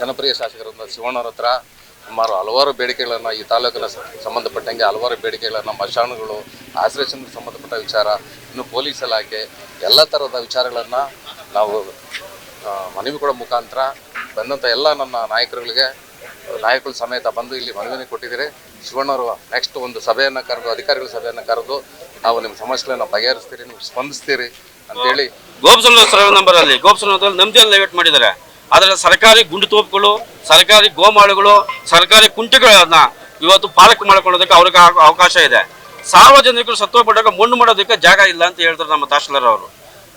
ಜನಪ್ರಿಯ ಶಾಸಕರಾದ ಶಿವಣ್ಣವ್ರ ಹತ್ರ ಸುಮಾರು ಹಲವಾರು ಬೇಡಿಕೆಗಳನ್ನು ಈ ತಾಲೂಕಿನ ಸಂಬಂಧಪಟ್ಟಂಗೆ ಹಲವಾರು ಬೇಡಿಕೆಗಳನ್ನು ಮಶಾನುಗಳು ಆಶ್ರಯಕ್ಕೆ ಸಂಬಂಧಪಟ್ಟ ವಿಚಾರ, ಇನ್ನು ಪೊಲೀಸ್ ಇಲಾಖೆ, ಎಲ್ಲ ಥರದ ವಿಚಾರಗಳನ್ನು ನಾವು ಮನವಿ ಕೊಡೋ ಮುಖಾಂತರ ಬಂದಂಥ ಎಲ್ಲ ನನ್ನ ನಾಯಕರುಗಳಿಗೆ, ನಾಯಕರು ಸಮೇತ ಬಂದು ಇಲ್ಲಿ ಮನವಿಯನ್ನು ಕೊಟ್ಟಿದ್ದೀರಿ. ಶಿವಣ್ಣವರು ನೆಕ್ಸ್ಟ್ ಒಂದು ಸಭೆಯನ್ನು ಕರೆದು, ಅಧಿಕಾರಿಗಳ ಸಭೆಯನ್ನು ಕರೆದು ನಾವು ನಿಮ್ಮ ಸಮಸ್ಯೆಗಳನ್ನು ಬಗೆಹರಿಸ್ತೀರಿ, ನೀವು ಸ್ಪಂದಿಸ್ತೀರಿ ಅಂತೇಳಿ. ಗೋಪಸಂದ್ರ ನಂಬರಲ್ಲಿ ನಂಬರ್ ಅಲ್ಲಿ ನಮ್ದೇ ಲೈವೇಟ್ ಮಾಡಿದ್ದಾರೆ? ಅದರಲ್ಲಿ ಸರ್ಕಾರಿ ಗುಂಡು ತೋಪುಗಳು, ಸರ್ಕಾರಿ ಗೋಮಾಳುಗಳು, ಸರ್ಕಾರಿ ಕುಂಟೆಗಳನ್ನ ಇವತ್ತು ಪಾಲಕ್ ಮಾಡ್ಕೊಳ್ಳೋದಕ್ಕೆ ಅವ್ರಿಗೆ ಅವಕಾಶ ಇದೆ. ಸಾರ್ವಜನಿಕರು ಸತ್ವಪಟ್ಟಾಗ ಮಣ್ಣು ಮಾಡೋದಕ್ಕೆ ಜಾಗ ಇಲ್ಲ ಅಂತ ಹೇಳ್ತಾರೆ ನಮ್ಮ ತಹಶೀಲ್ದಾರ್ ಅವರು.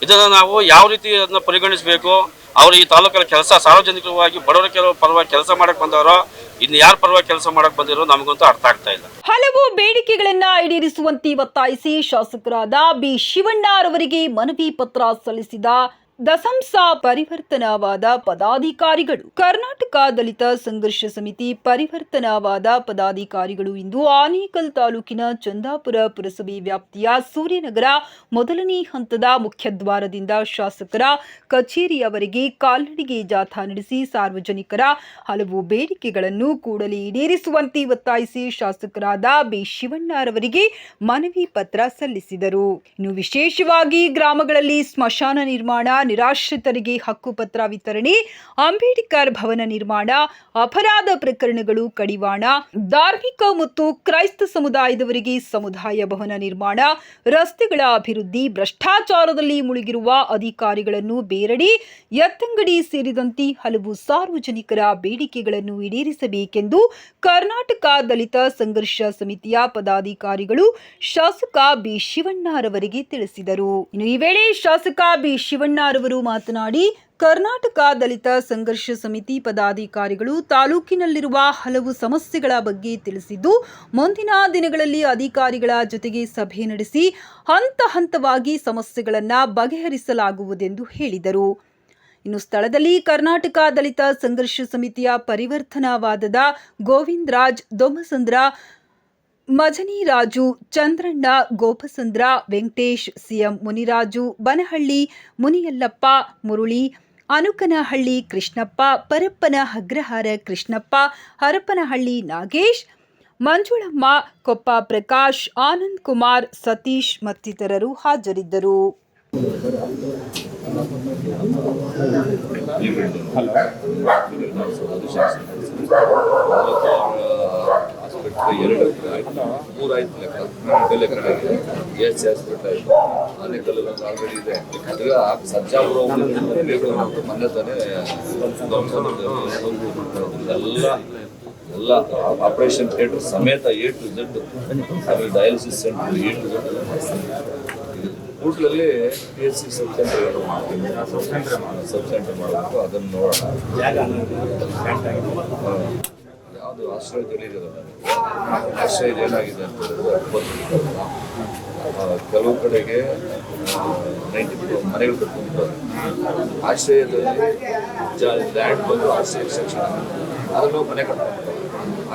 ಇದನ್ನು ನಾವು ಯಾವ ರೀತಿ ಅದನ್ನ ಪರಿಗಣಿಸಬೇಕು? ಅವರು ಈ ತಾಲೂಕಿನ ಕೆಲಸ ಸಾರ್ವಜನಿಕವಾಗಿ, ಬಡವರ ಕೆಲವು ಪರವಾಗಿ ಕೆಲಸ ಮಾಡಕ್ ಬಂದವರೋ, ಇನ್ನು ಯಾರ ಪರವಾಗಿ ಕೆಲಸ ಮಾಡಕ್ ಬಂದಿರೋ ನಮಗಂತೂ ಅರ್ಥ ಆಗ್ತಾ ಇಲ್ಲ. ಹಲವು ಬೇಡಿಕೆಗಳನ್ನ ಈಡೇರಿಸುವಂತೆ ಒತ್ತಾಯಿಸಿ ಶಾಸಕರಾದ ಬಿ ಶಿವಣ್ಣರವರಿಗೆ ಮನವಿ ಪತ್ರ ಸಲ್ಲಿಸಿದ ದಸಂಸ ಪರಿವರ್ತನವಾದ ಪದಾಧಿಕಾರಿಗಳು. ಕರ್ನಾಟಕ ದಲಿತ ಸಂಘರ್ಷ ಸಮಿತಿ ಪರಿವರ್ತನವಾದ ಪದಾಧಿಕಾರಿಗಳು ಇಂದು ಆನೇಕಲ್ ತಾಲೂಕಿನ ಚಂದಾಪುರ ಪುರಸಭೆ ವ್ಯಾಪ್ತಿಯ ಸೂರ್ಯನಗರ ಮೊದಲನೇ ಹಂತದ ಮುಖ್ಯದ್ವಾರದಿಂದ ಶಾಸಕರ ಕಚೇರಿಯವರೆಗೆ ಕಾಲ್ನಡಿಗೆ ಜಾಥಾ ನಡೆಸಿ ಸಾರ್ವಜನಿಕರ ಹಲವು ಬೇಡಿಕೆಗಳನ್ನು ಕೂಡಲೇ ಈಡೇರಿಸುವಂತೆ ಒತ್ತಾಯಿಸಿ ಶಾಸಕರಾದ ಬಿ ಶಿವಣ್ಣರವರಿಗೆ ಮನವಿ ಪತ್ರ ಸಲ್ಲಿಸಿದರು. ಇನ್ನು ವಿಶೇಷವಾಗಿ ಗ್ರಾಮಗಳಲ್ಲಿ ಸ್ಮಶಾನ ನಿರ್ಮಾಣ ನಿರಾಶ್ರಿತರಿಗೆ ಹಕ್ಕುಪತ್ರ ವಿತರಣೆ, ಅಂಬೇಡ್ಕರ್ ಭವನ ನಿರ್ಮಾಣ, ಅಪರಾಧ ಪ್ರಕರಣಗಳು ಕಡಿವಾಣ, ಧಾರ್ಮಿಕ ಮತ್ತು ಕ್ರೈಸ್ತ ಸಮುದಾಯದವರಿಗೆ ಸಮುದಾಯ ಭವನ ನಿರ್ಮಾಣ, ರಸ್ತೆಗಳ ಅಭಿವೃದ್ಧಿ, ಭ್ರಷ್ಟಾಚಾರದಲ್ಲಿ ಮುಳುಗಿರುವ ಅಧಿಕಾರಿಗಳನ್ನು ಬೇರಡಿ, ಎತ್ತಂಗಡಿ ಸೇರಿದಂತೆ ಹಲವು ಸಾರ್ವಜನಿಕರ ಬೇಡಿಕೆಗಳನ್ನು ಈಡೇರಿಸಬೇಕೆಂದು ಕರ್ನಾಟಕ ದಲಿತ ಸಂಘರ್ಷ ಸಮಿತಿಯ ಪದಾಧಿಕಾರಿಗಳು ಶಾಸಕ ಬಿ ಶಿವಣ್ಣರವರಿಗೆ ತಿಳಿಸಿದರು. ಇನ್ನು ಈ ವೇಳೆ ಶಾಸಕ ಬಿ ಶಿವಣ್ಣರವರು ಮಾತನಾಡಿ, ಕರ್ನಾಟಕ ದಲಿತ ಸಂಘರ್ಷ ಸಮಿತಿ ಪದಾಧಿಕಾರಿಗಳು ತಾಲೂಕಿನಲ್ಲಿರುವ ಹಲವು ಸಮಸ್ಯೆಗಳ ಬಗ್ಗೆ ತಿಳಿಸಿದ್ದು, ಮುಂದಿನ ದಿನಗಳಲ್ಲಿ ಅಧಿಕಾರಿಗಳ ಜೊತೆಗೆ ಸಭೆ ನಡೆಸಿ ಹಂತ ಹಂತವಾಗಿ ಸಮಸ್ಯೆಗಳನ್ನು ಬಗೆಹರಿಸಲಾಗುವುದೆಂದು ಹೇಳಿದರು. ಇನ್ನು ಸ್ಥಳದಲ್ಲಿ ಕರ್ನಾಟಕ ದಲಿತ ಸಂಘರ್ಷ ಸಮಿತಿಯ ಪರಿವರ್ತನವಾದದ ಗೋವಿಂದ್ ರಾಜ್ ದೊಮ್ಮಸಂದ್ರ ಮಜನಿರಾಜು ಚಂದ್ರಣ್ಣ, ಗೋಪಸಂದ್ರ, ವೆಂಕಟೇಶ್, ಸಿಎಂ ಮುನಿರಾಜು, ಬನಹಳ್ಳಿ, ಮುನಿಯಲ್ಲಪ್ಪ, ಮುರುಳಿ, ಅನುಕನಹಳ್ಳಿ, ಕೃಷ್ಣಪ್ಪ, ಪರಪ್ಪನ ಅಗ್ರಹಾರ ಕೃಷ್ಣಪ್ಪ, ಹರಪನಹಳ್ಳಿ, ನಾಗೇಶ್, ಮಂಜುಳಮ್ಮ, ಕೊಪ್ಪ ಪ್ರಕಾಶ್, ಆನಂದ್ ಕುಮಾರ್, ಸತೀಶ್ ಮತ್ತಿತರರು ಹಾಜರಿದ್ದರು. ಎರಡು ಆಯ್ತು. ಮೂರು ಆಯ್ತು ಲೆಕ್ಕ. ನಾಲ್ಕು ಲೆಕ್ಕ ಆಗಿದೆ ಎಸ್ ಹಾಸ್ಪಿಟ್ಲ್ ಆಯ್ತು. ಒಂದು ಆಲ್ರೆಡಿ ಇದೆ. ಈಗ ಸಜ್ಜಾಪುರ ಮನೆ ಮೊನ್ನೆ ತಾನೇ ಎಲ್ಲ ಎಲ್ಲ ಆಪರೇಷನ್ ಥಿಯೇಟರ್ ಸಮೇತ ಎ ಟು ಜೆಡ್ ಆಮೇಲೆ dialysis centre A to Z ಕೂಟ್ಲಲ್ಲಿ P H C sub centre sub centre ಮಾಡಬೇಕು. ಅದನ್ನು ನೋಡೋಣ. ಯಾವುದು ಆಶ್ರಯದಲ್ಲಿ ಇರೋದು. ಆಶ್ರಯದ ಏನಾಗಿದೆ ಅಂತ ಹೇಳಿದ್ರೆ ಆ, ಕೆಲವು ಕಡೆಗೆ ನೈಂಟಿ ಮನೆಗಳು ಕಟ್ಕೊಂಡಿದ್ದಾರೆ. ಆಶ್ರಯದಲ್ಲಿ ಲ್ಯಾಂಡ್ ಬಂದು ಆಶ್ರಯ ಸೆಕ್ಷನ್ ಅದನ್ನು ಮನೆ ಕಟ್ಕೊಂಡು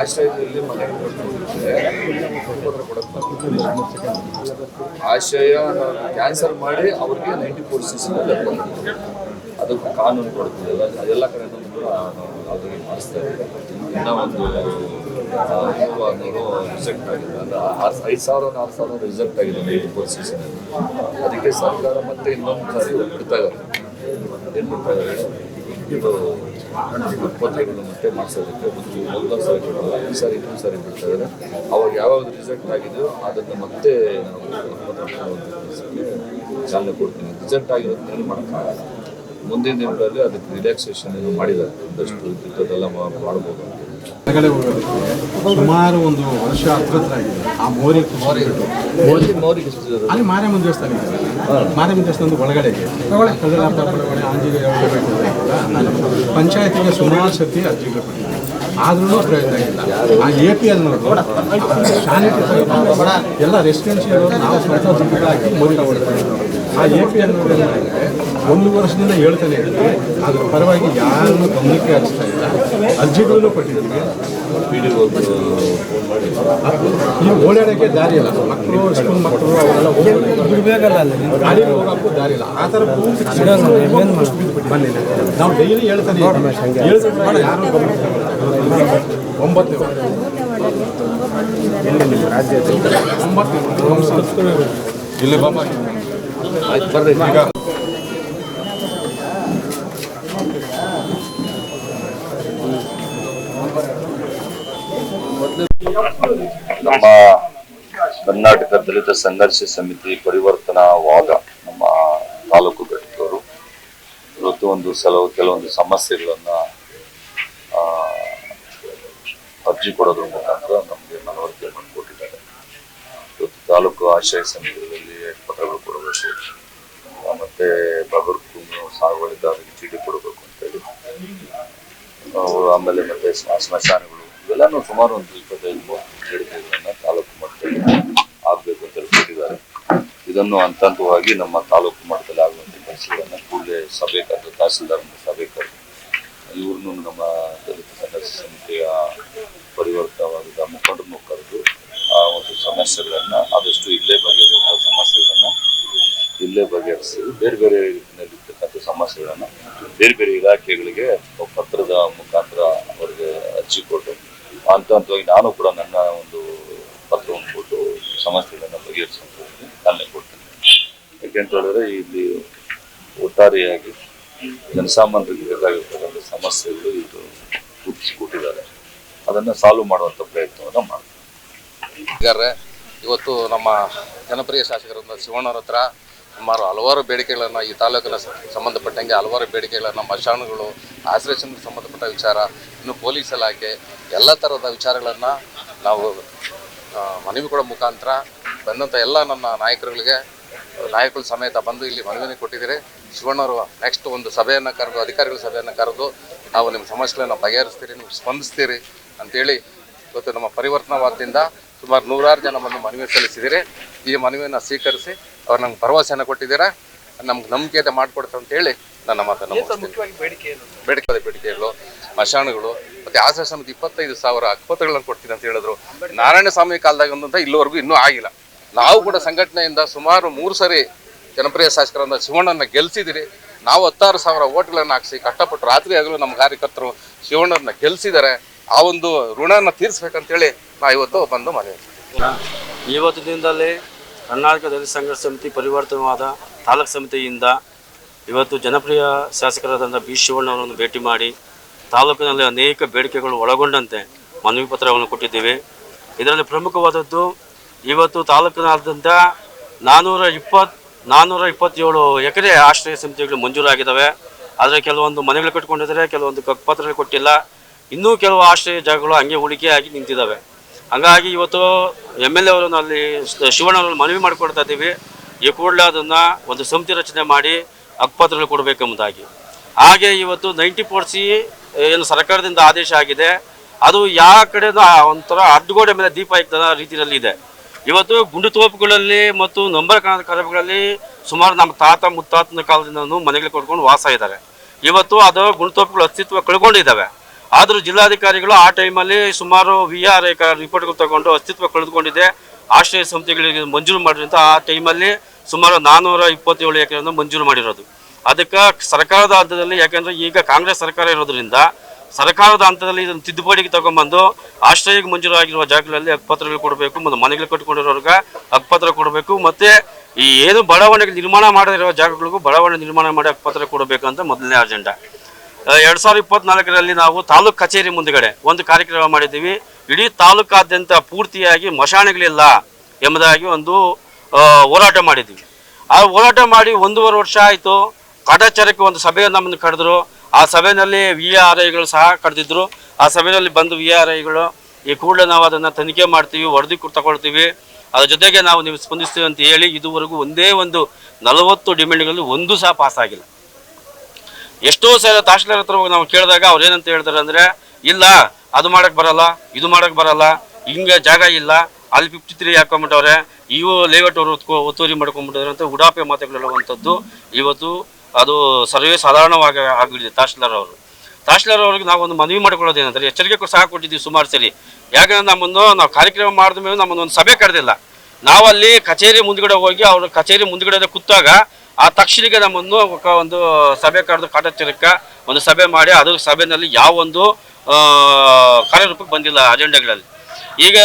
ಆಶ್ರಯದಲ್ಲಿ ಮನೆ ಆಶ್ರಯ ಕ್ಯಾನ್ಸಲ್ ಮಾಡಿ ಅವ್ರಿಗೆ ನೈಂಟಿ ಫೋರ್ ಸಿಕ್ಸ್ ಅದಕ್ಕೆ ಕಾನೂನು ಕೊಡ್ತಿದೆ. ಎಲ್ಲ ಕಡೆ ಕೂಡ ಆಲ್ರೆಡಿ ಮಾಡಿಸ್ತಾ ಇದ್ದೀವಿ ಇನ್ನೂ ಒಂದು ರಿಜೆಕ್ಟ್ ಆಗಿದೆ ಅಂದ್ರೆ ಆರು ಐದು ಸಾವಿರ ಆರು ಸಾವಿರ ರಿಜೆಕ್ಟ್ ಆಗಿದೆ ನೈಂಟಿ ಫೋರ್ ಸಿ ಅದಕ್ಕೆ ಸರ್ಕಾರ ಮತ್ತೆ ಇನ್ನೊಂದು ಸಾರಿ ಬಿಡ್ತಾ ಇದ್ದಾರೆ ಏನು ಬಿಡ್ತಾ ಇದ್ದಾರೆ ಇದು ಪತ್ರಿಕೆಗಳು ಮತ್ತೆ ಮಾಡಿಸೋದಕ್ಕೆ ಒಂದು ಒಂದೊಂದು ಸಾರಿ ಬಿಡೋಲ್ಲ ಈ ಸಾರಿ ಇನ್ನೊಂದು ಸಾರಿ ಬಿಡ್ತಾ ಇದ್ದಾರೆ ಅವಾಗ ಯಾವಾಗ ರಿಜೆಕ್ಟ್ ಆಗಿದೆಯೋ ಅದನ್ನು ಮತ್ತೆ ನಾವು ಚಾಲನೆ ಕೊಡ್ತೀನಿ ರಿಜೆಕ್ಟ್ ಆಗಿರೋದನ್ನ ಏನು ಮಾಡೋಕ್ಕಾಗಲ್ಲ ಮುಂದಿನ ದಿನಗಳಲ್ಲಿ ಅದಕ್ಕೆ ರಿಲ್ಯಾಕ್ಸೇಷನ್ ಇದು ಮಾಡಿದ್ದಾರೆ. ಒಂದಷ್ಟು ಇಂಥದ್ದೆಲ್ಲ ಮಾಡ್ಬೋದು ಸುಮಾರು ಒಂದು ವರ್ಷ ಹತ್ರ ಹತ್ರ ಆಗಿದೆ ಆ ಮೋರಿ. ಮೋದಿ ಮೋರಿಗೆ ಅಲ್ಲಿ ಮಾರಿಯಮ್ಮನ ದೇವಸ್ಥಾನ ಇದೆ. ಮಾರಿಯಮ್ಮನ ದೇವಸ್ಥಾನದ ಒಳಗಡೆಗೆ ಒಳಗಡೆ ಆಂಜನೇಯ ಪಂಚಾಯತಿಗೆ ಸುಮಾರು ಸತಿ ಅರ್ಜಿಗಳು ಆದ್ರೂ ಪ್ರಯೋಜನ ಇಲ್ಲ. ಆ ಎ ಪಿ ಎಲ್ ನೋಡ್ಬೋದು ಎಲ್ಲ ರೆಸಿಡೆನ್ಷಿಯಲ್ ನಾವು ಸ್ವಂತ ದುಡ್ಡುಗಳಾಕಿ ಮೋದಿನ ಹೊಡ್ತೀವಿ ಆ ಎ ಪಿ ಎಲ್ ನೋಡಿ ಒಂದು ವರ್ಷದಿಂದ ಹೇಳ್ತಾನೆ ಇದ್ದೀವಿ ಅದ್ರ ಪರವಾಗಿ ಯಾರನ್ನು ಗಮನಕ್ಕೆ ಹರಿಸ್ತಾ ಇಲ್ಲ. ಅರ್ಜಿಗಳನ್ನು ಕೊಟ್ಟಿದ್ದೀವಿ ಈಗ ಓಡಾಡೋಕ್ಕೆ ದಾರಿ ಇಲ್ಲ. ಮಕ್ಕಳು ಸ್ಕೂಲ್ ಮಕ್ಕಳು ಅವರೆಲ್ಲ ಗಾಡಿ ಹೋಗೋಕ್ಕೂ ದಾರಿ ಇಲ್ಲ. ಆ ಥರ ಬನ್ನಿ ನಾವು ಡೈಲಿ ಹೇಳ್ತಾನೆ ಹೇಳ್ತಾರೆ ಯಾರು ಗಮನ ತಗೊಳ್ತಾರೆ. ಒಂಬತ್ತು. ಒಂಬತ್ತು ಇಲ್ಲಿ ಬಾಬಾ ಆಯ್ತು ಬರ್ರಿ ಈಗ. ನಮ್ಮ ಕರ್ನಾಟಕ ದಲಿತ ಸಂಘರ್ಷ ಸಮಿತಿ ಪರಿವರ್ತನಾ ವಾದ ನಮ್ಮ ತಾಲೂಕು ಘಟಕದವರು ಇವತ್ತು ಒಂದು ಸಲ ಕೆಲವೊಂದು ಸಮಸ್ಯೆಗಳನ್ನ ಆ, ಅರ್ಜಿ ಕೊಡೋದ್ರ ಮುಖಾಂತರ ನಮಗೆ ಮನವರಿಕೆ ಮಾಡಿಕೊಟ್ಟಿದ್ದಾರೆ. ಇವತ್ತು ತಾಲೂಕು ಆಶ್ರಯ ಸಮಿತಿಗಳಲ್ಲಿ ಪತ್ರಗಳು ಕೊಡಬೇಕು. ಮತ್ತೆ ಬಗರ್ಕು ಸಾಗುವಳಿದಾರರಿಗೆ ಚೀಟಿ ಕೊಡಬೇಕು ಅಂತೇಳಿ ಅವರು ಆಮೇಲೆ ಮತ್ತೆ ಸ್ಮ- ಸ್ಮಶಾನಗಳು, ಇವೆಲ್ಲಾನು ಸುಮಾರು ಒಂದು ಇಪ್ಪತ್ತೈದು ಮೂವತ್ತು ಬೇಡಿಕೆಗಳನ್ನ ತಾಲೂಕು ಮಟ್ಟದಲ್ಲಿ ಆಗ್ಬೇಕು ಅಂತ ಹೇಳಿ ಕೊಟ್ಟಿದ್ದಾರೆ. ಇದನ್ನು ಹಂತ ಹಂತವಾಗಿ ನಮ್ಮ ತಾಲೂಕು ಮಟ್ಟದಲ್ಲಿ ಆಗುವಂಥ ಕೆಲಸಗಳನ್ನ ಕೂಡಲೇ ಸಭೆ ತಹಸೀಲ್ದಾರ್ ಸಭೆ ಕರೆದು ಇವ್ರನ್ನು ನಮ್ಮ ದಲಿತ ಸಂಘರ್ಷ ಸಮಿತಿಯ ಪರಿವರ್ತನವಾದ ಮುಖಂಡರನ್ನು ಕರೆದು ಆ ಒಂದು ಸಮಸ್ಯೆಗಳನ್ನ ಆದಷ್ಟು ಇಲ್ಲೇ ಬಗೆಹರಿಯುವಂಥ ಸಮಸ್ಯೆಗಳನ್ನ ಇಲ್ಲೇ ಬೇರೆ ಬೇರೆ ಬೇರೆ ರೀತಿಯಲ್ಲಿರ್ತಕ್ಕಂಥ ಸಮಸ್ಯೆಗಳನ್ನು ಬೇರೆ ಬೇರೆ ಇಲಾಖೆಗಳಿಗೆ ಪತ್ರದ ಮುಖಾಂತರ ಅವರಿಗೆ ಅರ್ಜಿ ಕೊಟ್ಟು ಹಂತ ಹಂತವಾಗಿ ನಾನು ಕೂಡ ನನ್ನ ಒಂದು ಪತ್ರವನ್ನು ಕೊಟ್ಟು ಸಮಸ್ಯೆಗಳನ್ನು ಬಗೆಹರಿಸುವಂಥದ್ದು ನಾನೇ ಕೊಡ್ತೇನೆ. ಯಾಕೆಂತ ಹೇಳಿದ್ರೆ, ಇಲ್ಲಿ ಒಟ್ಟಾರೆಯಾಗಿ ಜನಸಾಮಾನ್ಯರಿಗೆ ಬೇಕಾಗಿರ್ತಕ್ಕಂಥ ಸಮಸ್ಯೆಗಳು ಇದು ರೂಪಿಸಿಕೊಟ್ಟಿದ್ದಾರೆ ಅದನ್ನ ಸಾಲ್ವ್ ಮಾಡುವಂಥ ಪ್ರಯತ್ನವನ್ನು ಮಾಡ್ತಾರೆ ಇವತ್ತು ನಮ್ಮ ಜನಪ್ರಿಯ ಶಾಸಕರಾದ ಶಿವಣ್ಣವ್ರ ಹತ್ರ ಸುಮಾರು ಹಲವಾರು ಬೇಡಿಕೆಗಳನ್ನು ಈ ತಾಲೂಕಿನ ಸಂಬಂಧಪಟ್ಟಂಗೆ ಹಲವಾರು ಬೇಡಿಕೆಗಳನ್ನು ಮಶಾನುಗಳು ಆಶ್ರಯಕ್ಕೆ ಸಂಬಂಧಪಟ್ಟ ವಿಚಾರ, ಇನ್ನು ಪೊಲೀಸ್ ಇಲಾಖೆ, ಎಲ್ಲ ಥರದ ವಿಚಾರಗಳನ್ನು ನಾವು ಮನವಿ ಕೊಡೋ ಮುಖಾಂತರ ಬಂದಂಥ ಎಲ್ಲ ನನ್ನ ನಾಯಕರುಗಳಿಗೆ, ನಾಯಕರು ಸಮೇತ ಬಂದು ಇಲ್ಲಿ ಮನವಿಯನ್ನು ಕೊಟ್ಟಿದ್ದೀರಿ. ಶಿವಣ್ಣವರು ನೆಕ್ಸ್ಟ್ ಒಂದು ಸಭೆಯನ್ನು ಕರೆದು, ಅಧಿಕಾರಿಗಳ ಸಭೆಯನ್ನು ಕರೆದು ನಾವು ನಿಮ್ಮ ಸಮಸ್ಯೆಗಳನ್ನು ಬಗೆಹರಿಸ್ತೀರಿ, ನೀವು ಸ್ಪಂದಿಸ್ತೀರಿ ಅಂತೇಳಿ ಇವತ್ತು ನಮ್ಮ ಪರಿವರ್ತನವಾದದಿಂದ ಸುಮಾರು ನೂರಾರು ಜನ ಬಂದು ಮನವಿ ಸಲ್ಲಿಸಿದ್ದೀರಿ. ಈ ಮನವಿಯನ್ನು ಸ್ವೀಕರಿಸಿ ಅವ್ರು ನಮ್ಗೆ ಭರವಸೆಯನ್ನು ಕೊಟ್ಟಿದ್ದೀರಾ? ನಮ್ಗೆ ನಂಬಿಕೆ ಮಾಡಿಕೊಡ್ತಾರೆ ಅಂತೇಳಿ ನನ್ನ ಮಾತನ್ನು ಮುಖ್ಯವಾಗಿ ಬೇಡಿಕೆ ಬೇಡಿಕೆಗಳು ಮಶಾಣಗಳು ಮತ್ತೆ ಆಸರ ಸಮಿತಿ ಇಪ್ಪತ್ತೈದು ಸಾವಿರ ಅಕ್ಪತ್ರಗಳನ್ನು ಕೊಡ್ತೀನಿ ಅಂತ ಹೇಳಿದ್ರು. ನಾರಾಯಣ ಸ್ವಾಮಿ ಕಾಲದಾಗ ಅಂತ ಇಲ್ಲಿವರೆಗೂ ಇನ್ನೂ ಆಗಿಲ್ಲ. ನಾವು ಕೂಡ ಸಂಘಟನೆಯಿಂದ ಸುಮಾರು ಮೂರು ಸರಿ ಜನಪ್ರಿಯ ಶಾಸಕರಾದ ಶಿವಣ್ಣನ ಗೆಲ್ಸಿದಿರಿ ನಾವು ಹತ್ತಾರು ಸಾವಿರ ಓಟ್ಗಳನ್ನು ಹಾಕ್ಸಿ ಕಷ್ಟಪಟ್ಟು ರಾತ್ರಿ ಆಗಲೂ ನಮ್ಮ ಕಾರ್ಯಕರ್ತರು ಶಿವಣ್ಣನ ಗೆಲ್ಸಿದ್ದಾರೆ. ಆ ಒಂದು ಋಣನ ತೀರಿಸ್ಬೇಕಂತೇಳಿ ನಾ ಇವತ್ತು ಬಂದು ಮನೆ ಇವತ್ತು ದಿನದಲ್ಲಿ ಕರ್ನಾಟಕ ದಲಿತ ಸಂಘರ್ಷ ಸಮಿತಿ ಪರಿವರ್ತನವಾದ ತಾಲೂಕು ಸಮಿತಿಯಿಂದ ಇವತ್ತು ಜನಪ್ರಿಯ ಶಾಸಕರಾದಂಥ ಬಿ ಶಿವಣ್ಣವರನ್ನು ಭೇಟಿ ಮಾಡಿ ತಾಲೂಕಿನಲ್ಲಿ ಅನೇಕ ಬೇಡಿಕೆಗಳು ಒಳಗೊಂಡಂತೆ ಮನವಿ ಪತ್ರವನ್ನು ಕೊಟ್ಟಿದ್ದೇವೆ. ಇದರಲ್ಲಿ ಪ್ರಮುಖವಾದದ್ದು ಇವತ್ತು ತಾಲೂಕಿನಾದ್ಯಂತ ನಾನ್ನೂರ ಇಪ್ಪತ್ತು ನಾನ್ನೂರ ಇಪ್ಪತ್ತೇಳು ಎಕರೆ ಆಶ್ರಯ ಸಮಿತಿಗಳು ಮಂಜೂರಾಗಿದ್ದಾವೆ. ಆದರೆ ಕೆಲವೊಂದು ಮನೆಗಳು ಕಟ್ಕೊಂಡಿದ್ದಾರೆ ಕೆಲವೊಂದು ಕಪ್ಪತ್ರಗಳು ಕೊಟ್ಟಿಲ್ಲ. ಇನ್ನೂ ಕೆಲವು ಆಶ್ರಯ ಜಾಗಗಳು ಹಂಗೆ ಹೂಡಿಕೆಯಾಗಿ ನಿಂತಿದ್ದಾವೆ. ಹಂಗಾಗಿ ಇವತ್ತು ಎಂ ಎಲ್ ಎ ಅವರನ್ನು ಅಲ್ಲಿ ಶಿವಣ್ಣ ಶಿವಣ್ಣವ್ರನ್ನ ಮನವಿ ಮಾಡಿಕೊಡ್ತಾ ಇದ್ದೀವಿ. ಈ ಕೂಡಲೇ ಅದನ್ನು ಒಂದು ಸಮಿತಿ ರಚನೆ ಮಾಡಿ ಹಕ್ಕುಪತ್ರಗಳು ಕೊಡಬೇಕೆಂಬುದಾಗಿ. ಹಾಗೆ ಇವತ್ತು ನೈಂಟಿ ಫೋರ್ ಸಿ ಏನು ಸರ್ಕಾರದಿಂದ ಆದೇಶ ಆಗಿದೆ. ಅದು ಯಾವ ಕಡೆನೂ ಒಂಥರ ಅಡ್ಡಗೋಡೆ ಮೇಲೆ ದೀಪ ಇಕ್ಕದ ರೀತಿಯಲ್ಲಿ ಇದೆ. ಇವತ್ತು ಗುಂಡು ತೋಪುಗಳಲ್ಲಿ ಮತ್ತು ನಂಬರ್ ಕರಬಗಳಲ್ಲಿ ಸುಮಾರು ನಮ್ಮ ತಾತ ಮುತ್ತಾತನ ಕಾಲದಿಂದ ಮನೆಗಳು ಕೊಡ್ಕೊಂಡು ವಾಸ ಇದ್ದಾರೆ. ಇವತ್ತು ಅದು ಗುಂಡು ತೋಪುಗಳು ಅಸ್ತಿತ್ವ ಕಳ್ಕೊಂಡಿದ್ದಾವೆ. ಆದರೂ ಜಿಲ್ಲಾಧಿಕಾರಿಗಳು ಆ ಟೈಮಲ್ಲಿ ಸುಮಾರು ವಿ ಆರ್ ಐ ರಿಪೋರ್ಟ್ಗಳು ತಗೊಂಡು ಅಸ್ತಿತ್ವ ಕಳೆದುಕೊಂಡಿದೆ. ಆಶ್ರಯ ಸಂಸ್ಥೆಗಳಿಗೆ ಮಂಜೂರು ಮಾಡಿರೋಂಥ ಆ ಟೈಮಲ್ಲಿ ಸುಮಾರು ನಾನ್ನೂರ ಇಪ್ಪತ್ತೇಳು ಎಕರೆಯನ್ನು ಮಂಜೂರು ಮಾಡಿರೋದು. ಅದಕ್ಕೆ ಸರ್ಕಾರದ ಹಂತದಲ್ಲಿ ಯಾಕೆಂದರೆ ಈಗ ಕಾಂಗ್ರೆಸ್ ಸರ್ಕಾರ ಇರೋದ್ರಿಂದ ಸರ್ಕಾರದ ಹಂತದಲ್ಲಿ ಇದನ್ನು ತಿದ್ದುಪಡಿಗೆ ತಗೊಂಬಂದು ಆಶ್ರಯಕ್ಕೆ ಮಂಜೂರಾಗಿರುವ ಜಾಗಗಳಲ್ಲಿ ಹಕ್ಕುಪತ್ರಗಳು ಕೊಡಬೇಕು, ಮತ್ತು ಮನೆಗಳು ಕಟ್ಟಿಕೊಂಡಿರೋರ್ಗೆ ಹಕ್ಕುಪತ್ರ ಕೊಡಬೇಕು, ಮತ್ತು ಈ ಏನು ಬಡಾವಣೆಗೆ ನಿರ್ಮಾಣ ಮಾಡದಿರುವ ಜಾಗಗಳಿಗೂ ಬಡಾವಣೆ ನಿರ್ಮಾಣ ಮಾಡಿ ಕೊಡಬೇಕು ಅಂತ ಮೊದಲನೇ ಅಜೆಂಡಾ ಎರಡ್ ಸಾವಿರದ ಇಪ್ಪತ್ನಾಲ್ಕರಲ್ಲಿ ನಾವು ತಾಲೂಕ್ ಕಚೇರಿ ಮುಂದುಗಡೆ ಒಂದು ಕಾರ್ಯಕ್ರಮ ಮಾಡಿದ್ದೀವಿ. ಇಡೀ ತಾಲೂಕಾದ್ಯಂತ ಪೂರ್ತಿಯಾಗಿ ಮಶಾಣಗಳಿಲ್ಲ ಎಂಬುದಾಗಿ ಒಂದು ಹೋರಾಟ ಮಾಡಿದ್ದೀವಿ. ಆ ಹೋರಾಟ ಮಾಡಿ ಒಂದೂವರೆ ವರ್ಷ ಆಯಿತು. ಕಾಟಾಚಾರಕ್ಕೆ ಒಂದು ಸಭೆ ನಮ್ಮನ್ನು ಕರೆದ್ರು. ಆ ಸಭೆಯಲ್ಲಿ ವಿ ಆರ್ ಐಗಳು ಸಹ ಕರೆದಿದ್ರು. ಆ ಸಭೆಯಲ್ಲಿ ಬಂದು ವಿ ಆರ್ ಐಗಳು ಈ ಕೂಡಲೇ ನಾವು ಅದನ್ನು ತನಿಖೆ ಮಾಡ್ತೀವಿ, ವರದಿ ತಗೊಳ್ತೀವಿ. ಅದ್ರ ಜೊತೆಗೆ ನಾವು ನೀವು ಸ್ಪಂದಿಸ್ತೀವಿ ಅಂತ ಹೇಳಿ ಇದುವರೆಗೂ ಒಂದೇ ಒಂದು ನಲವತ್ತು ಡಿಮ್ಯಾಂಡ್ಗಳಲ್ಲಿ ಒಂದು ಸಹ ಪಾಸ್ ಆಗಿಲ್ಲ. ಎಷ್ಟೋ ಸಲ ತಹಶೀಲ್ದಾರ್ ಹತ್ರ ಹೋಗಿ ನಾವು ಕೇಳಿದಾಗ ಅವ್ರು ಏನಂತ ಹೇಳ್ತಾರೆ ಅಂದ್ರೆ, ಇಲ್ಲ, ಅದು ಮಾಡಕ್ ಬರಲ್ಲ, ಇದು ಮಾಡಕ್ ಬರಲ್ಲ, ಹಿಂಗೆ ಜಾಗ ಇಲ್ಲ, ಅಲ್ಲಿ ಫಿಫ್ಟಿ ತ್ರೀ ಹಾಕೊಂಡ್ಬಿಟ್ಟವ್ರೆ, ಇವು ಲೇಔಟ್ ಅವರು ಒತ್ತುವರಿ ಮಾಡ್ಕೊಂಡ್ಬಿಟ್ಟವ್ರೆ ಅಂತ ಉಡಾಪೆ ಮಾತುಗಳೆಲ್ಲುವಂಥದ್ದು ಇವತ್ತು ಅದು ಸರ್ವೇ ಸಾಧಾರಣವಾಗಿ ಆಗಿಬಿಟ್ಟಿದೆ ತಹಶೀಲ್ದಾರ್ ಅವರು. ತಹಶೀಲ್ದಾರ್ ಅವ್ರಿಗೆ ನಾವು ಒಂದು ಮನವಿ ಮಾಡ್ಕೊಳ್ಳೋದೇನಂದ್ರೆ ಎಚ್ಚರಿಕೆ ಸಹ ಕೊಟ್ಟಿದ್ದೀವಿ ಸುಮಾರು ಸರಿ. ಯಾಕಂದ್ರೆ ನಮ್ಮನ್ನು ನಾವು ಕಾರ್ಯಕ್ರಮ ಮಾಡಿದ ಮೇಲೆ ನಮ್ಮನ್ನು ಒಂದು ಸಭೆ ಕರೆದಿಲ್ಲ. ನಾವಲ್ಲಿ ಕಚೇರಿ ಮುಂದ್ಗಡೆ ಹೋಗಿ ಅವ್ರ ಕಚೇರಿ ಮುಂದ್ಗಡೆ ಕೂತಾಗ ಆ ತಕ್ಷಣಕ್ಕೆ ನಮ್ಮನ್ನು ಒಂದು ಸಭೆ ಕರೆದು ಕಾಟಾಚಾರಕ್ಕ ಒಂದು ಸಭೆ ಮಾಡಿ ಅದು ಸಭೆಯಲ್ಲಿ ಯಾವ ಒಂದು ಕಾರ್ಯರೂಪಕ್ಕೆ ಬಂದಿಲ್ಲ ಅಜೆಂಡಾಗಳಲ್ಲಿ. ಈಗ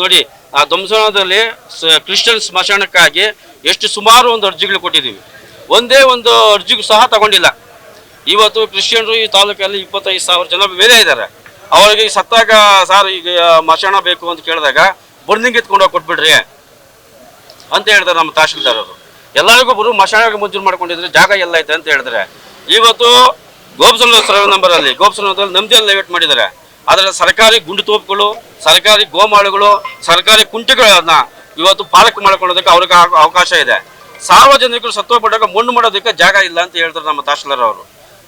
ನೋಡಿ, ಆ ಧ್ವಂಸನದಲ್ಲಿ ಕ್ರಿಶ್ಚಿಯನ್ ಸ್ಮಶಾನಕ್ಕಾಗಿ ಎಷ್ಟು ಸುಮಾರು ಒಂದು ಅರ್ಜಿಗಳು ಕೊಟ್ಟಿದ್ದೀವಿ. ಒಂದೇ ಒಂದು ಅರ್ಜಿಗೂ ಸಹ ತಗೊಂಡಿಲ್ಲ. ಇವತ್ತು ಕ್ರಿಶ್ಚಿಯನ್ರು ಈ ತಾಲೂಕಲ್ಲಿ ಇಪ್ಪತ್ತೈದು ಸಾವಿರ ಜನ ಬೇರೆ ಇದ್ದಾರೆ. ಅವರಿಗೆ ಸತ್ತಾಗ ಸಾರ್ ಈಗ ಮಶಾಣ ಬೇಕು ಅಂತ ಕೇಳಿದಾಗ ಬರ್ನಿಂಗ್ ಎತ್ಕೊಂಡೋಗಿ ಕೊಟ್ಬಿಡ್ರಿ ಅಂತ ಹೇಳ್ತಾರೆ ನಮ್ಮ ತಹಶೀಲ್ದಾರ್ ಅವರು ಎಲ್ಲರಿಗೂ ಬರು ಮಶಾಣಕ್ಕೆ ಮಂಜೂರು ಮಾಡ್ಕೊಂಡಿದ್ರೆ ಜಾಗ ಎಲ್ಲ ಐತೆ ಅಂತ ಹೇಳಿದ್ರೆ. ಇವತ್ತು ಗೋಪ್ಸನ ಸರ್ವೆ ನಂಬರ್ ಅಲ್ಲಿ ಗೋಪ್ಸನದಲ್ಲಿ ಲೈವೇಟ್ ಮಾಡಿದ್ದಾರೆ. ಅದರ ಸರ್ಕಾರಿ ಗುಂಡು ತೋಪುಗಳು, ಸರ್ಕಾರಿ ಗೋಮಾಳುಗಳು, ಸರ್ಕಾರಿ ಕುಂಟೆಗಳನ್ನ ಇವತ್ತು ಪಾಲಕ್ ಮಾಡ್ಕೊಳ್ಳೋದಕ್ಕೆ ಅವ್ರಿಗೆ ಅವಕಾಶ ಇದೆ. ಸಾರ್ವಜನಿಕರು ಸತ್ತೋಗ್ಬಿಟ್ಟಾಗ ಮಣ್ಣು ಮಾಡೋದಕ್ಕೆ ಜಾಗ ಇಲ್ಲ ಅಂತ ಹೇಳ್ತಾರೆ ನಮ್ಮ ತಹಶೀಲ್ದಾರ್ ಅವರು.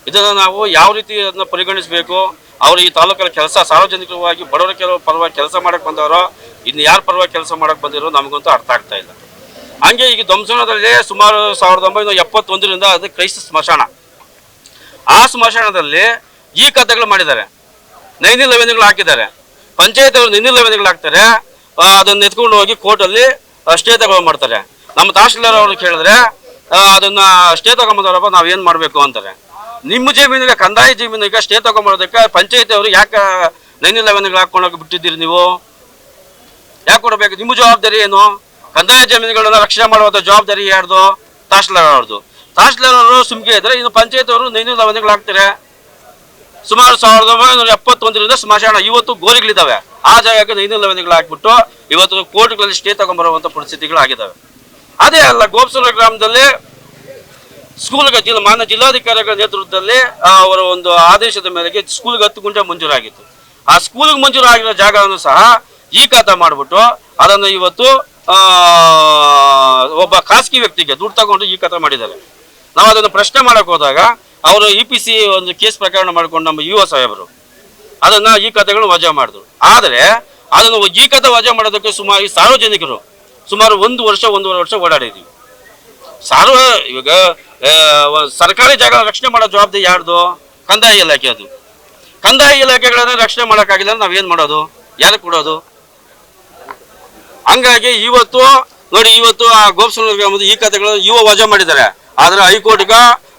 ಇದನ್ನು ನಾವು ಯಾವ ರೀತಿ ಅದನ್ನ ಪರಿಗಣಿಸಬೇಕು? ಅವರು ಈ ತಾಲೂಕಲ್ಲಿ ಕೆಲಸ ಸಾರ್ವಜನಿಕವಾಗಿ ಬಡವರ ಕೆಲವು ಪರವಾಗಿ ಕೆಲಸ ಮಾಡಕ್ಕೆ ಬಂದವರೋ ಇನ್ನು ಯಾರ ಪರವಾಗಿ ಕೆಲಸ ಮಾಡೋಕೆ ಬಂದಿರೋ ನಮಗಂತೂ ಅರ್ಥ ಆಗ್ತಾ ಇಲ್ಲ. ಹಂಗೆ ಈಗ ಧ್ವಂಸನದಲ್ಲಿ ಸುಮಾರು ಸಾವಿರದ ಒಂಬೈನೂರ ಎಪ್ಪತ್ತೊಂದರಿಂದ ಅದು ಕ್ರೈಸ್ತ ಸ್ಮಶಾನ. ಆ ಸ್ಮಶಾನದಲ್ಲಿ ಈ ಕಥೆಗಳು ಮಾಡಿದ್ದಾರೆ. ನೈನಿ ಲೆವೆನ್ಗಳು ಹಾಕಿದ್ದಾರೆ. ಪಂಚಾಯತ್ ಅವರು ನೈನಿ ಲೆವೆನ್ಗಳು ಹಾಕ್ತಾರೆ. ಅದನ್ನ ಎತ್ಕೊಂಡು ಹೋಗಿ ಕೋರ್ಟಲ್ಲಿ ಸ್ಟೇ ತಗೊಂಡು ಮಾಡ್ತಾರೆ. ನಮ್ಮ ತಹಶೀಲ್ದಾರ್ ಅವರು ಕೇಳಿದ್ರೆ ಅದನ್ನ ಸ್ಟೇ ತಗೊಂಬಂದವರಪ್ಪ ನಾವು ಏನ್ ಮಾಡ್ಬೇಕು ಅಂತಾರೆ. ನಿಮ್ಮ ಜಮೀನಿಗೆ, ಕಂದಾಯ ಜಮೀನಿಗೆ ಸ್ಟೇ ತಗೊಂಬರೋದಕ್ಕೆ ಪಂಚಾಯತ್ ಅವರು ಯಾಕೆ ನೈನಿ ಲೆವೆನ್ಗಳು ಹಾಕೊಂಡೋಗಿ ಬಿಟ್ಟಿದ್ದೀರಿ ನೀವು? ಯಾಕೆ ಕೊಡಬೇಕು? ನಿಮ್ಮ ಜವಾಬ್ದಾರಿ ಏನು? ಕಂದಾಯ ಜಮೀನುಗಳನ್ನ ರಕ್ಷಣೆ ಮಾಡುವಂತ ಜವಾಬ್ದಾರಿ ಯಾರ್ದು? ತಹಶೀಲ್ದಾರ್ ಅವ್ರದ್ದು. ತಹಶೀಲ್ದಾರ್ ಅವರು ಸುಮ್ಕೆ ಇದ್ರೆ ಇನ್ನು ಪಂಚಾಯತ್ ಅವರು ನೈನೂರ ಲವಣಗಳು ಹಾಕ್ತಾರೆ ಸುಮಾರು ಸಾವಿರದ ಒಂಬೈನೂರ ಎಪ್ಪತ್ತೊಂದರಿಂದ ಸ್ಮಶಾನ ಇವತ್ತು ಗೋರಿಗಳಿದ್ದಾವೆ. ಆ ಜಾಗಕ್ಕೆ ನೈನು ಲವಣಗಳು ಹಾಕ್ಬಿಟ್ಟು ಇವತ್ತು ಕೋರ್ಟ್ಗಳಲ್ಲಿ ಸ್ಟೇ ತಗೊಂಡ್ಬರುವಂತ ಪರಿಸ್ಥಿತಿಗಳು ಆಗಿದ್ದಾವೆ ಅದೇ ಅಲ್ಲ, ಗೋಪಸುರ ಗ್ರಾಮದಲ್ಲಿ ಸ್ಕೂಲ್ಗೆ ಜಿಲ್ಲಾ ಮಾನ್ಯ ಜಿಲ್ಲಾಧಿಕಾರಿಗಳ ನೇತೃತ್ವದಲ್ಲಿ ಅವರ ಒಂದು ಆದೇಶದ ಮೇರೆಗೆ ಸ್ಕೂಲ್ಗೆ ಹತ್ತು ಗುಂಟೆ ಮಂಜೂರಾಗಿತ್ತು. ಆ ಸ್ಕೂಲ್ಗೆ ಮಂಜೂರಾಗಿರೋ ಜಾಗವನ್ನು ಸಹ ಈ ಖಾತ ಮಾಡಿಬಿಟ್ಟು ಅದನ್ನು ಇವತ್ತು ಒಬ್ಬ ಖಾಸಗಿ ವ್ಯಕ್ತಿಗೆ ದುಡ್ಡು ತಗೊಂಡು ಈ ಕಥೆ ಮಾಡಿದ್ದಾರೆ. ನಾವು ಅದನ್ನು ಪ್ರಶ್ನೆ ಮಾಡಕ್ಕೆ ಹೋದಾಗ ಅವರು ಇ ಪಿ ಸಿ ಒಂದು ಕೇಸ್ ಪ್ರಕರಣ ಮಾಡಿಕೊಂಡು ನಮ್ಮ ಯುವ ಸಾಹೇಬರು. ಅದನ್ನು ಈ ಕಥೆಗಳು ವಜಾ ಮಾಡಿದ್ರು. ಆದರೆ ಅದನ್ನು ಈ ಕಥೆ ವಜಾ ಮಾಡೋದಕ್ಕೆ ಸುಮಾರು ಸಾರ್ವಜನಿಕರು ಸುಮಾರು ಒಂದು ವರ್ಷ, ಒಂದೂವರೆ ವರ್ಷ ಓಡಾಡಿದ್ದೀವಿ ಸಾರ್ವ ಇವಾಗ ಸರ್ಕಾರಿ ಜಾಗ ರಕ್ಷಣೆ ಮಾಡೋ ಜವಾಬ್ದಾರಿ ಯಾರ್ದು? ಕಂದಾಯ ಇಲಾಖೆ ಅದು. ಕಂದಾಯ ಇಲಾಖೆಗಳನ್ನು ರಕ್ಷಣೆ ಮಾಡೋಕ್ಕಾಗಿಲ್ಲ ನಾವೇನು ಮಾಡೋದು? ಯಾರಿಗೆ ಕೊಡೋದು? ಹಂಗಾಗಿ ಇವತ್ತು, ನೋಡಿ ಇವತ್ತು ಆ ಗೋಪ್ಸನ ಗ್ರಾಮದ ಈ ಕಥೆಗಳನ್ನು ಯುವ ವಜಾ ಮಾಡಿದ್ದಾರೆ. ಆದ್ರೆ ಹೈಕೋರ್ಟ್ಗ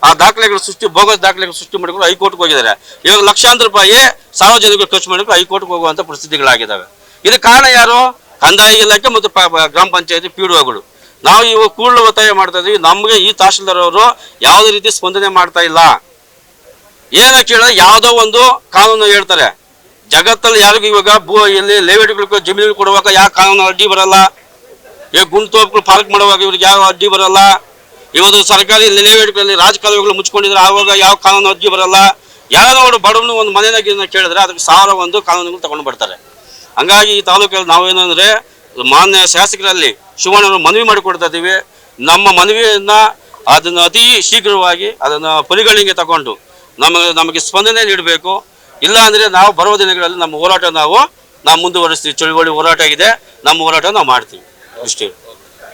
ಆ ದಾಖಲೆಗಳ ಸೃಷ್ಟಿ, ಬೋಗಸ್ ದಾಖಲೆಗಳ ಸೃಷ್ಟಿ ಮಾಡಿಕೊಂಡು ಹೈಕೋರ್ಟ್ಗೆ ಹೋಗಿದ್ದಾರೆ. ಇವಾಗ ಲಕ್ಷಾಂತರ ರೂಪಾಯಿ ಸಾರ್ವಜನಿಕರು ಖರ್ಚು ಮಾಡಿಕೊಂಡು ಹೈಕೋರ್ಟ್ಗೆ ಹೋಗುವಂತ ಪರಿಸ್ಥಿತಿಗಳಾಗಿದ್ದಾವೆ. ಇದು ಕಾರಣ ಯಾರು? ಕಂದಾಯ ಇಲಾಖೆ ಮತ್ತು ಗ್ರಾಮ ಪಂಚಾಯತಿ ಪಿ ನಾವು ಇವಾಗ ಕೂಡಲೇ ಒತ್ತಾಯ ಮಾಡ್ತಾ ಇದೀವಿ ನಮಗೆ ಈ ತಹಶೀಲ್ದಾರ್ ಅವರು ಯಾವುದೇ ರೀತಿ ಸ್ಪಂದನೆ ಮಾಡ್ತಾ ಇಲ್ಲ. ಏನಕ್ಕೆ ಕೇಳಿದ್ರೆ ಯಾವುದೋ ಒಂದು ಕಾನೂನು ಹೇಳ್ತಾರೆ. ಜಗತ್ತಲ್ಲಿ ಯಾರಿಗೂ ಇವಾಗ ಭೂ ಎಲ್ಲಿ ಲೇಔಟ್ಗಳು ಜಮೀನು ಕೊಡುವಾಗ ಯಾವ ಕಾನೂನು ಅಡ್ಡಿ ಬರಲ್ಲ. ಈಗ ಗುಂಡು ತೋಪುಗಳು ಪಾರ್ಕ್ ಮಾಡುವಾಗ ಇವ್ರಿಗೆ ಯಾವ ಅಡ್ಡಿ ಬರಲ್ಲ. ಇವತ್ತು ಸರ್ಕಾರಿ ಲೇಔಟ್ಗಳಲ್ಲಿ ರಾಜಕಾಲುವೆಗಳು ಮುಚ್ಕೊಂಡಿದ್ರೆ ಆವಾಗ ಯಾವ ಕಾನೂನು ಅಡ್ಡಿ ಬರಲ್ಲ. ಯಾರೋ ಅವರು ಬಡವನು ಒಂದು ಮನೆಯಾಗಿ ಕೇಳಿದ್ರೆ ಅದಕ್ಕೆ ಸಾವಿರ ಒಂದು ಕಾನೂನುಗಳು ತಗೊಂಡು ಬರ್ತಾರೆ. ಹಂಗಾಗಿ ಈ ತಾಲೂಕಲ್ಲಿ ನಾವೇನಂದ್ರೆ ಮಾನ್ಯ ಶಾಸಕರಲ್ಲಿ ಶಿವಣ್ಣವರು ಮನವಿ ಮಾಡಿಕೊಡ್ತಾ ಇದ್ದೀವಿ. ನಮ್ಮ ಮನವಿಯನ್ನ ಅದನ್ನು ಅತಿ ಶೀಘ್ರವಾಗಿ ಅದನ್ನು ಪರಿಗಣನೆಗೆ ತಗೊಂಡು ನಮಗೆ ನಮಗೆ ಸ್ಪಂದನೆ ನೀಡಬೇಕು. ಇಲ್ಲ ಅಂದ್ರೆ ನಾವು ಬರುವ ದಿನಗಳಲ್ಲಿ ನಮ್ಮ ಹೋರಾಟ ನಾವು ನಾವು ಮುಂದುವರಿಸ್ತೀವಿ. ಚಳುವಳಿ ಹೋರಾಟ ಇದೆ ನಮ್ಮ ಹೋರಾಟ ನಾವು ಮಾಡ್ತೀವಿ. ಇಷ್ಟೇ